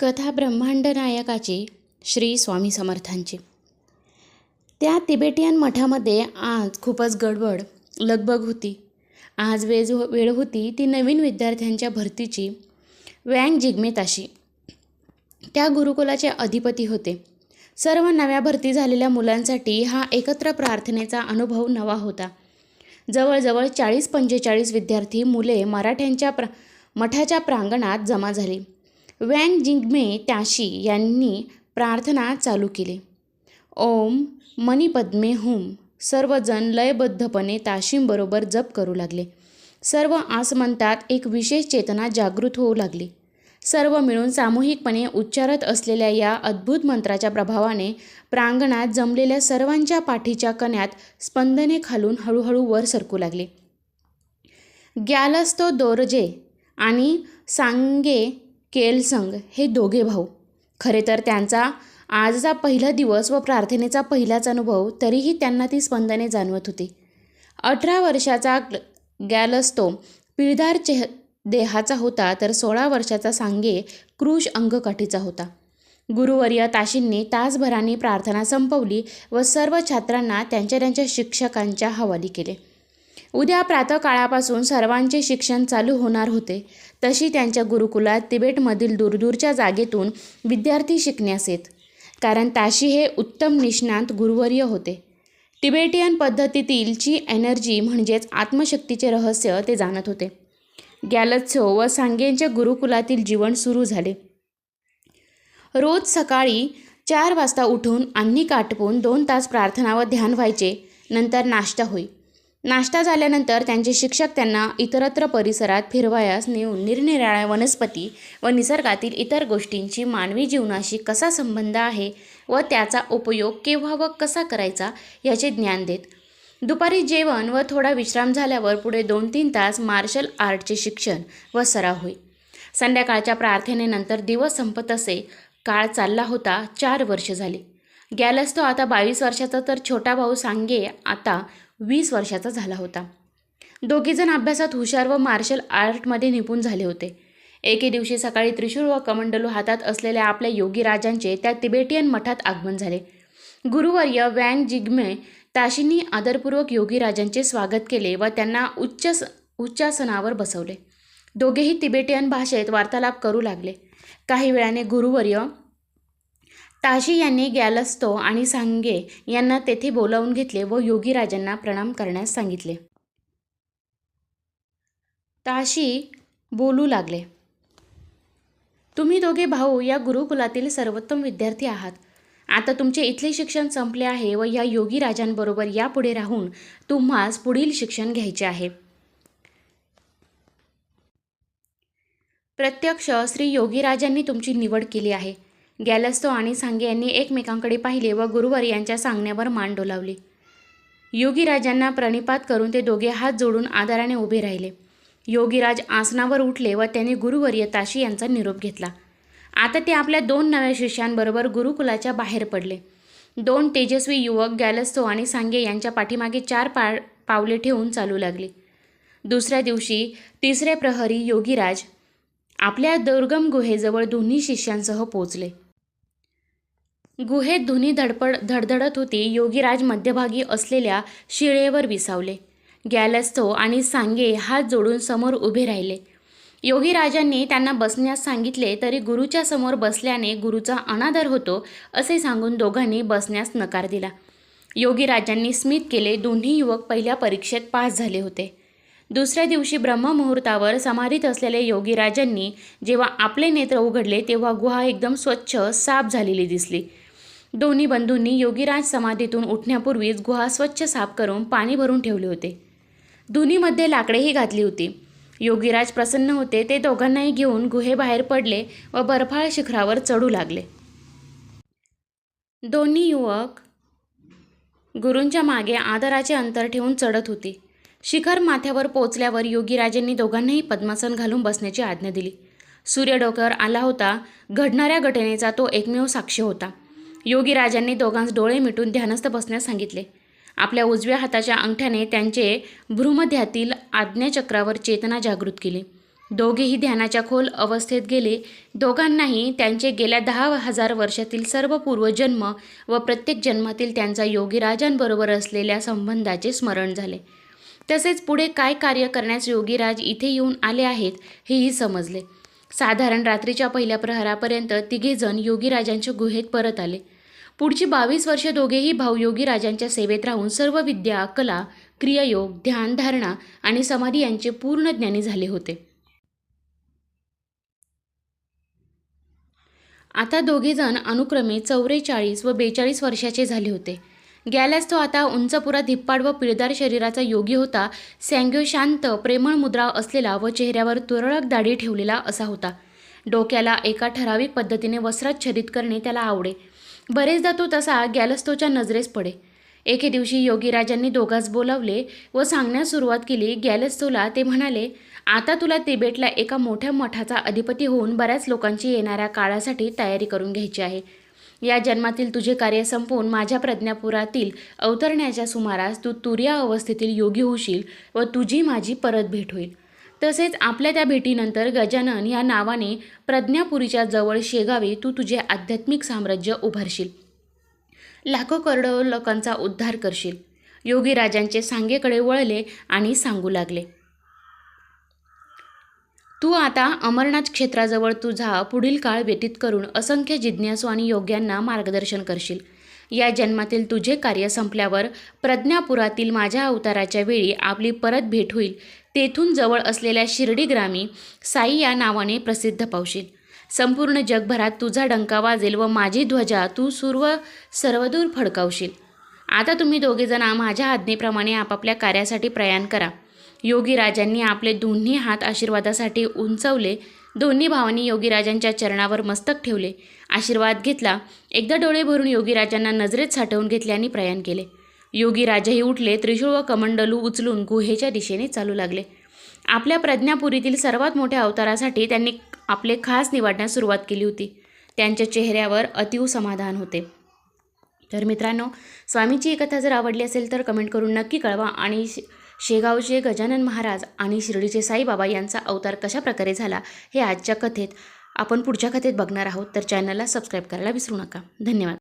कथा ब्रह्मांड नायकाची श्री स्वामी समर्थांची. त्या तिबेटियन मठामध्ये आज खूपच गडबड लगबग होती. आज वेज हो, वेळ होती ती नवीन विद्यार्थ्यांच्या भरतीची वँग जिग्मेताशी त्या गुरुकुलाचे अधिपती होते. सर्व नव्या भरती झालेल्या मुलांसाठी हा एकत्र प्रार्थनेचा अनुभव नवा होता. जवळजवळ चाळीस पंचेचाळीस विद्यार्थी मुले मराठ्यांच्या प्र मठाच्या प्रांगणात जमा झाली. वँग जिंगमे त्याशी यांनी प्रार्थना चालू केली. ओम मणिपद्मे हुम सर्वजण लयबद्धपणे ताशींबरोबर जप करू लागले. सर्व आसमंतात एक विशेष चेतना जागृत होऊ लागली. सर्व मिळून सामूहिकपणे उच्चारत असलेल्या या अद्भुत मंत्राच्या प्रभावाने प्रांगणात जमलेल्या सर्वांच्या पाठीच्या कण्यात स्पंदने खालून हळूहळू वर सरकू लागले. ग्यालस्तो दोरजे आणि सांगे केलसंग हे दोघे भाऊ. खरे तर त्यांचा आजचा पहिला दिवस व प्रार्थनेचा पहिलाच अनुभव तरीही त्यांना ती स्पंदने जाणवत होती. अठरा वर्षाचा गॅलस्तो पिळदार चेह देहाचा होता तर सोळा वर्षाचा सांगे क्रूश अंगकाठीचा होता. गुरुवर्य ताशींनी तासभराने प्रार्थना संपवली व सर्व छात्रांना त्यांच्या त्यांच्या शिक्षकांच्या हवाली केले. उद्या प्रातकाळापासून सर्वांचे शिक्षण चालू होणार होते. तशी त्यांच्या गुरुकुलात तिबेटमधील दूरदूरच्या जागेतून विद्यार्थी शिकण्यास येत कारण ताशी हे उत्तम निष्णात गुरुवर्य होते. तिबेटियन पद्धतीतीलची एनर्जी म्हणजेच आत्मशक्तीचे रहस्य ते जाणत होते. गॅलत्सो व सांगेंच्या गुरुकुलातील जीवन सुरू झाले. रोज सकाळी चार वाजता उठून अन्नी काटपून दोन तास प्रार्थना व ध्यान व्हायचे. नंतर नाश्ता होई नाश्ता झाल्यानंतर त्यांचे शिक्षक त्यांना इतरत्र परिसरात फिरवायास नेऊन निरनिराळ्या वनस्पती व निसर्गातील इतर गोष्टींची मानवी जीवनाशी कसा संबंध आहे व त्याचा उपयोग केव्हा व कसा करायचा याचे ज्ञान देत. दुपारी जेवण व थोडा विश्राम झाल्यावर पुढे दोन तीन तास मार्शल आर्टचे शिक्षण व सराव होई संध्याकाळच्या प्रार्थनेनंतर दिवस संपत असे काळ चालला होता चार वर्ष झाली. गॅलस तो आता बावीस वर्षाचा तर छोटा भाऊ सांगे आता वीस वर्षाचा झाला होता. दोघेजण अभ्यासात हुशार व मार्शल आर्टमध्ये निपुण झाले होते. एके दिवशी सकाळी त्रिशूळ व कमंडलू हातात असलेल्या आपल्या योगीराजांचे त्या तिबेटियन मठात आगमन झाले. गुरुवर्य वँग जिग्मे ताशींनी आदरपूर्वक योगीराजांचे स्वागत केले व त्यांना उच्च उच्चासनावर बसवले. दोघेही तिबेटियन भाषेत वार्तालाप करू लागले. काही वेळाने गुरुवर्य ताशी यांनी गॅलस्तो आणि सांगे यांना तेथे बोलावून घेतले व योगीराजांना प्रणाम करण्यास सांगितले. ताशी बोलू लागले. तुम्ही दोघे भाऊ या गुरुकुलातील सर्वोत्तम विद्यार्थी आहात. आता तुमचे इथले शिक्षण संपले आहे व या योगी राजांबरोबर यापुढे राहून तुम्हास पुढील शिक्षण घ्यायचे आहे. प्रत्यक्ष श्री योगीराजांनी तुमची निवड केली आहे. गॅलस्तो आणि सांगे यांनी एकमेकांकडे पाहिले व गुरुवर यांच्या सांगण्यावर मान डोलावली. योगीराजांना प्रणिपात करून ते दोघे हात जोडून आदराने उभे राहिले. योगीराज आसनावर उठले व त्यांनी गुरुवर्य ताशी यांचा निरोप घेतला. आता ते आपल्या दोन नव्या शिष्यांबरोबर गुरुकुलाच्या बाहेर पडले. दोन तेजस्वी युवक गॅलस्तो आणि सांगे यांच्या पाठीमागे चार पा पावले ठेवून चालू लागले. दुसऱ्या दिवशी तिसरे प्रहरी योगीराज आपल्या दुर्गम गुहेजवळ दोन्ही शिष्यांसह पोचले गुहेत धुनी धडपड धडधडत होती. योगीराज मध्यभागी असलेल्या शिळेवर विसावले. गॅलस्तो आणि सांगे हात जोडून समोर उभे राहिले. योगीराजांनी त्यांना बसण्यास सांगितले तरी गुरुच्या समोर बसल्याने गुरुचा अनादर होतो असे सांगून दोघांनी बसण्यास नकार दिला. योगीराजांनी स्मित केले. दोन्ही युवक पहिल्या परीक्षेत पास झाले होते. दुसऱ्या दिवशी ब्रह्ममुहूर्तावर समाधीत असलेल्या योगीराजांनी जेव्हा आपले नेत्र उघडले तेव्हा गुहा एकदम स्वच्छ साफ झालेली दिसली. दोन्ही बंधूंनी योगीराज समाधीतून उठण्यापूर्वीच गुहा स्वच्छ साफ करून पाणी भरून ठेवले होते. धुनीमध्ये लाकडेही घातली होती. योगीराज प्रसन्न होते ते दोघांनाही घेऊन गुहेबाहेर पडले व बर्फाळ शिखरावर चढू लागले. दोन्ही युवक गुरूंच्या मागे आदराचे अंतर ठेवून चढत होते. शिखर माथ्यावर पोचल्यावर योगीराजांनी दोघांनाही पद्मासन घालून बसण्याची आज्ञा दिली. सूर्य डोक्यावर आला होता घडणाऱ्या घटनेचा तो एकमेव साक्ष होता. योगीराजांनी दोघांस डोळे मिटून ध्यानस्थ बसण्यास सांगितले. आपल्या उजव्या हाताच्या अंगठ्याने त्यांचे भ्रूमध्यातील आज्ञाचक्रावर चेतना जागृत केली. दोघेही ध्यानाच्या खोल अवस्थेत गेले. दोघांनाही त्यांचे गेल्या दहा हजार वर्षातील सर्व पूर्वजन्म व प्रत्येक जन्मातील त्यांचा योगीराजांबरोबर असलेल्या संबंधाचे स्मरण झाले. तसेच पुढे काय कार्य करण्यास योगीराज इथे येऊन आले आहेत हेही समजले. साधारण रात्रीच्या पहिल्या प्रहरापर्यंत तिघेजण योगीराजांच्या गुहेत परत आले. पुढची बावीस वर्ष दोघेही भाऊ योगीराजांच्या सेवेत राहून सर्व विद्या कला क्रियायोग ध्यानधारणा आणि समाधी यांचे पूर्ण ज्ञानी झाले होते. आता दोघेजण अनुक्रमे चौवेचाळीस व बेचाळीस वर्षाचे झाले होते. गॅलस तो आता उंचपुरा धिप्पाड व पिळदार शरीराचा योगी होता. सॅंग्यो शांत प्रेमळ मुद्रा असलेला व चेहऱ्यावर तुरळक दाढी ठेवलेला असा होता. डोक्याला एका ठराविक पद्धतीने वस्त्राच्छरित करणे त्याला आवडे. बरेचदा तो तसा गॅलस्तोच्या नजरेस पडे. एके दिवशी योगीराजांनी दोघांस बोलावले व सांगण्यास सुरुवात केली. गॅलस्तोला ते म्हणाले आता तुला तिबेटला एका मोठ्या मठाचा अधिपती होऊन बऱ्याच लोकांची येणाऱ्या काळासाठी तयारी करून घ्यायची आहे. या जन्मातील तुझे कार्य संपवून माझ्या प्रज्ञापुरातील अवतरण्याच्या सुमारास तू तुर्या अवस्थेतील योगी होशील व तुझी माझी परत भेट होईल. तसेच आपल्या त्या भेटीनंतर गजानन या नावाने प्रज्ञापुरीच्या जवळ शेगावी तू तुझे आध्यात्मिक साम्राज्य उभारशील. लाखो करोडो लोकांचा उद्धार करशील. योगी राजांचे सांगेकडे वळले आणि सांगू लागले. तू आता अमरनाथ क्षेत्राजवळ तुझा पुढील काळ व्यतीत करून असंख्य जिज्ञासू आणि योग्यांना मार्गदर्शन करशील. या जन्मातील तुझे कार्य संपल्यावर प्रज्ञापुरातील माझ्या अवताराच्या वेळी आपली परत भेट होईल. तेथून जवळ असलेल्या शिर्डी ग्रामी साई या नावाने प्रसिद्ध पावशील. संपूर्ण जगभरात तुझा डंका वाजेल व माझी ध्वजा तू सर्व सर्वदूर फडकावशील. आता तुम्ही दोघेजण माझ्या आज्ञेप्रमाणे आपापल्या कार्यासाठी प्रयाण करा. योगीराजांनी आपले दोन्ही हात आशीर्वादासाठी उंचवले. दोन्ही भावांनी योगीराजांच्या चरणावर मस्तक ठेवले. आशीर्वाद घेतला. एकदा डोळे भरून योगीराजांना नजरेत साठवून घेतले आणि प्रयाण केले. योगीराजही उठले त्रिशूळ व कमंडलू उचलून गुहेच्या दिशेने चालू लागले. आपल्या प्रज्ञापुरीतील सर्वात मोठ्या अवतारासाठी त्यांनी आपले खास निवडण्यास सुरुवात केली होती. त्यांच्या चेहऱ्यावर अतिव समाधान होते. तर मित्रांनो स्वामीची ही कथा जर आवडली असेल तर कमेंट करून नक्की कळवा आणि शेगावचे गजानन महाराज आणि शिर्डीचे साईबाबा यांचा अवतार कशा प्रकारे झाला हे आजच्या कथेत आपण पुढच्या कथेत बघणार आहोत. तर चॅनलला सबस्क्राईब करायला विसरू नका. धन्यवाद.